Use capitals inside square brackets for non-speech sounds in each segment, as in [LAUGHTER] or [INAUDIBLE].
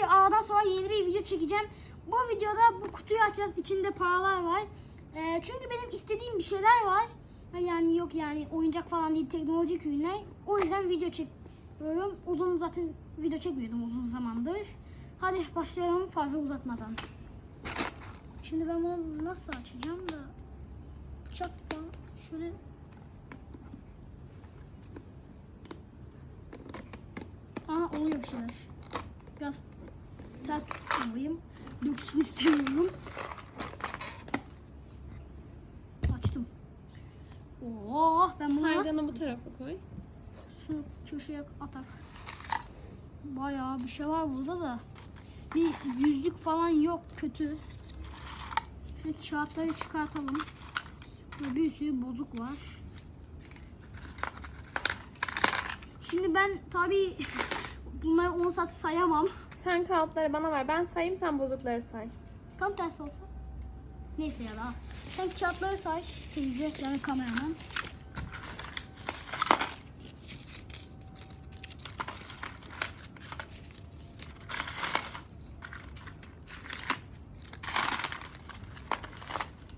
Şimdi A'dan sonra yeni bir video çekeceğim. Bu videoda bu kutuyu açacağız. İçinde paralar var. Ee, çünkü benim istediğim bir şeyler var. Yani yok yani oyuncak falan değil teknolojik ürünler. O yüzden video çekiyorum. Uzun zaten video çekmiyordum uzun zamandır. Hadi başlayalım fazla uzatmadan. Şimdi ben bunu nasıl açacağım da bıçak falan şöyle Aa oluyor bir şeyler. Biraz ters tutmalıyım. Döksün istemiyorum. Açtım. Oo, ben bunu Kayganı bu tarafa koy. şunu köşeye atak. Bayağı bir şey var burada da. Bir yüzlük falan yok kötü. Şu kağıtları çıkartalım. Burada bir sürü bozuk var. Şimdi ben tabi [LAUGHS] bunları 10 saat sayamam. Sen kağıtları bana ver. Ben sayayım sen bozukları say. Tam tersi olsa. Neyse ya da. Sen kağıtları say. Teyze yani kameraman.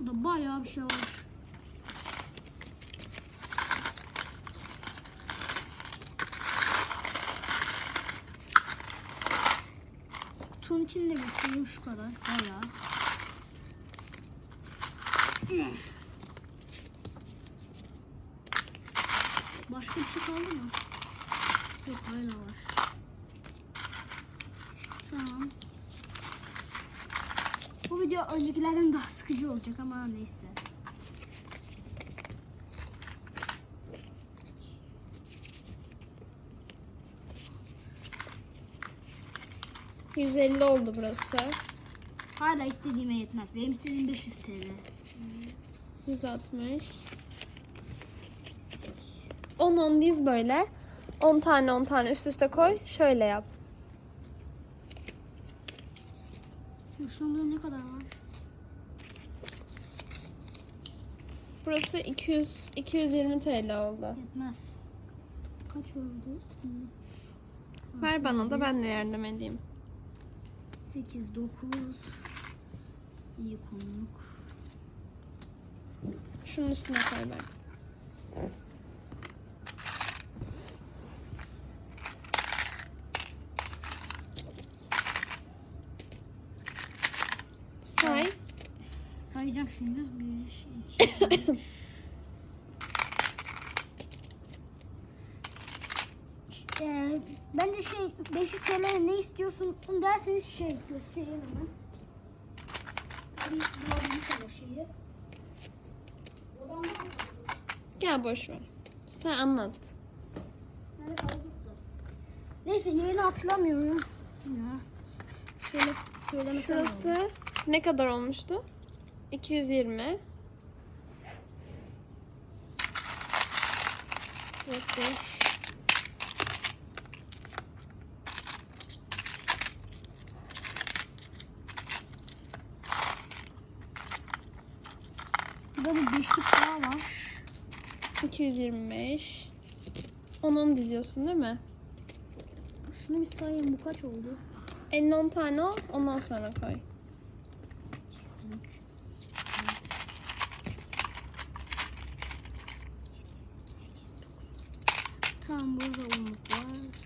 Bu da bayağı bir şey var. Kutunun içinde gösteriyor şu kadar. Bayağı. Başka bir şey kaldı mı? Yok hala var. Tamam. Bu video öncekilerden daha sıkıcı olacak ama neyse. 150 oldu burası. Hala istediğime yetmez. Benim istediğim 500 TL. 160. 10 10 diz böyle. 10 tane 10 tane üst üste koy. Şöyle yap. Şunda ne kadar var? Burası 200 220 TL oldu. Yetmez. Kaç oldu? Ver bana da ben de yardım edeyim. 8, 9. İyi konuluk. Şunun üstüne koy bak. Say. Sayacağım şimdi. 1, 2, 3. Ee, bence şey 500 TL ne istiyorsun derseniz şey göstereyim hemen. Bir bulabilir sana şeyi. Gel boş ver. Sen anlat. Da? Neyse yerini hatırlamıyorum. Ya. Şöyle söylemesem olur. Şurası ne kadar olmuştu? 220. Yok, bir beşlik daha var. 225. Onun diziyorsun değil mi? Şunu bir sayayım bu kaç oldu? Elin 10 tane al ondan sonra koy. Tamam burada unluk var.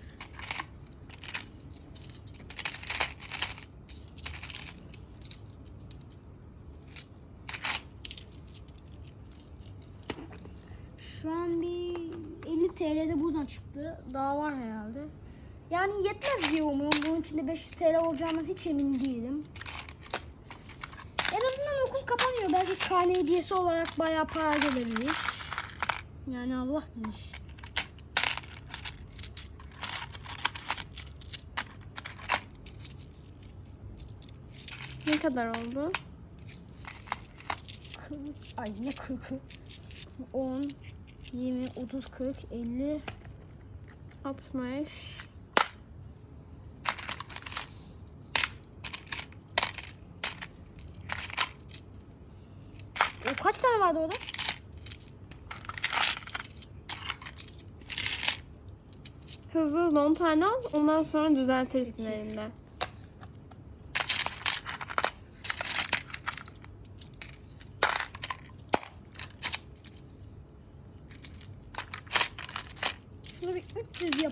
Şu an bir 50 TL'de buradan çıktı. Daha var herhalde. Yani yetmez diye umuyorum. Bunun içinde 500 TL olacağından hiç emin değilim. En azından okul kapanıyor. Belki karne hediyesi olarak bayağı para gelebilir. Yani Allah bilir. Ne kadar oldu? 40, ay ne 40'ı? 10, 20, 30, 40, 50. 60. O kaç tane vardı orada? Hızlı hızlı 10 tane al ondan sonra düzeltirsin elinde.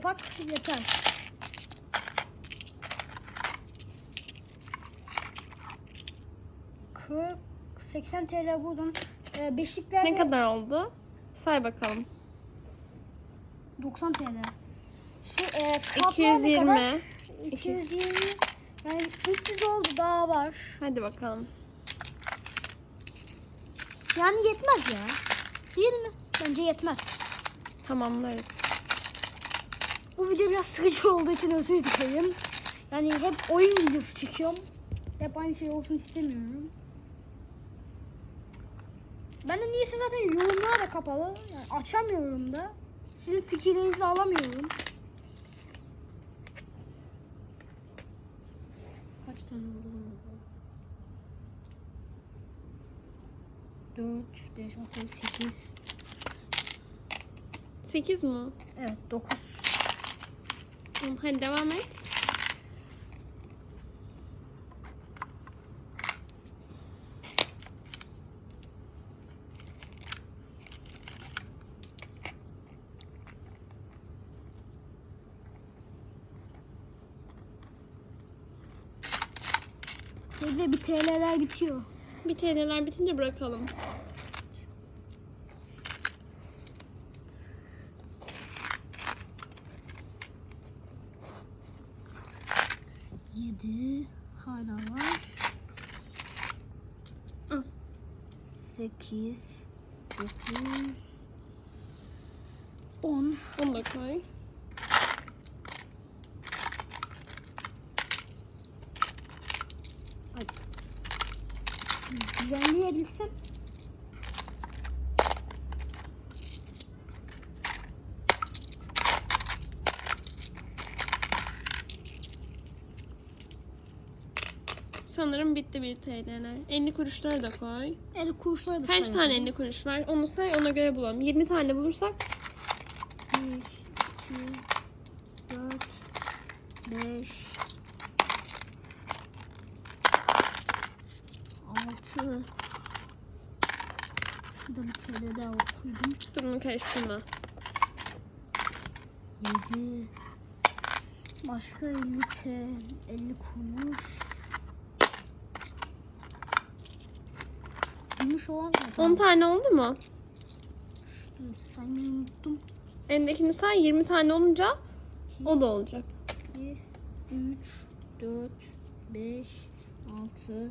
Yapak yeter. Kırk, 80 TL buradan. Ee, beşliklerde Ne kadar oldu? Say bakalım. 90 TL. Şu e, kaplar ne 220. kadar? 220. Yani 300 oldu daha var. Hadi bakalım. Yani yetmez ya. Değil mi? Bence yetmez. Tamamlarız. Bu video biraz sıkıcı olduğu için özür dilerim. Yani hep oyun videosu çekiyorum. Hep aynı şey olsun istemiyorum. Ben de niyeyse zaten yorumlar da kapalı. Yani açamıyorum da. Sizin fikirlerinizi alamıyorum. Kaç tane oldu bunun? 4, 5, 6, 8. 8 mi? Evet 9. Tamam, Hadi devam et. Evde bir TL'ler bitiyor. Bir TL'ler bitince bırakalım. 10. Bunu da koy. Aç. Güvenli edilsem. Sanırım bitti 1 TL'ler. 50 kuruşları da koy. 50 kuruşları da Kaç tane 50 kuruş var? Onu say ona göre bulalım. 20 tane bulursak bir, iki, dört, beş, altı. Şurada bir TL daha okudum. dur bunu karıştırma. Yedi. Başka 50 TL, 50 kuruş. Gümüş olan 10 tane oldu mu? Dur, saymayı unuttum. Elindekini say 20 tane olunca o da olacak. 2, 3, 4, 5, 6,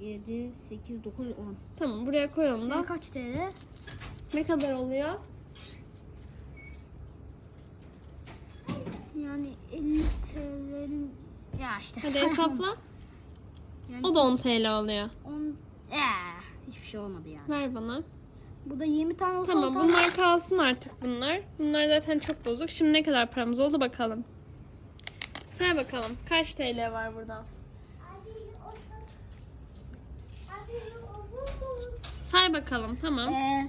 7, 8, 9, 10. Tamam buraya koy onu da. Kaç TL? Ne kadar oluyor? Yani 50 TL'nin ya işte Hadi sayamam. hesapla. Yani O da 10 TL oluyor. 10 Eee, hiçbir şey olmadı yani. Ver bana. Bu da 20 tane Tamam tam- bunlar kalsın artık bunlar. Bunlar zaten çok bozuk. Şimdi ne kadar paramız oldu bakalım. Say bakalım. Kaç TL var burada? Say bakalım tamam. Ee,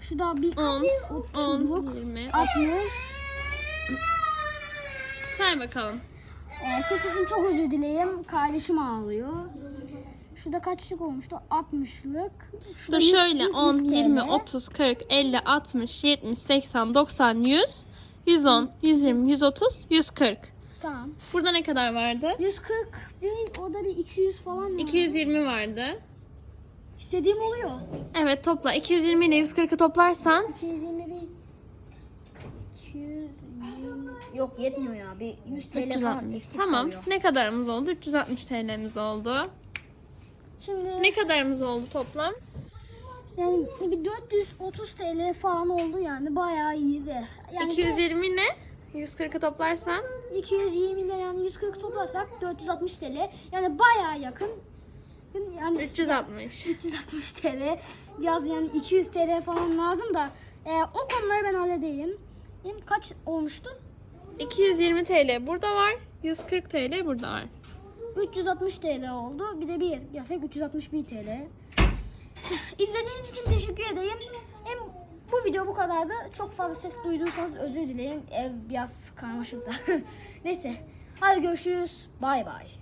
şu da bir 10, 10, 30'luk 20. 60. Say bakalım. Ee, ses için çok özür dileyim. Kardeşim ağlıyor. Şurada kaçlık olmuştu? 60'lık. Şurada Dur 100 şöyle 100 10, 20, TL. 30, 40, 50, 60, 70, 80, 90, 100, 110, 120, 130, 140. Tamam. Burada ne kadar vardı? 140 bir o da bir 200 falan var. 220 vardı. İstediğim oluyor. Evet topla. 220 ile 140'ı toplarsan 220 bir 220 Yok yetmiyor ya. Bir 100 TL falan 360. eksik Tamam. kalıyor. Ne kadarımız oldu? 360 TL'miz oldu. Şimdi Ne kadarımız oldu toplam? yani bir 430 TL falan oldu yani bayağı iyiydi. Yani 220 ne? 140'ı toplarsan 220 ile yani 140 toplarsak 460 TL. Yani bayağı yakın. Yani 360. 360 TL. Biraz yani 200 TL falan lazım da e, o konuları ben halledeyim. Benim kaç olmuştu? 220 TL burada var. 140 TL burada var. 360 TL oldu. Bir de bir yapacak 361 TL. İzlediğiniz için teşekkür edeyim. Hem bu video bu kadardı. Çok fazla ses duyduysanız özür dileyim. Ev biraz karmaşık da. [LAUGHS] Neyse. Hadi görüşürüz. Bay bay.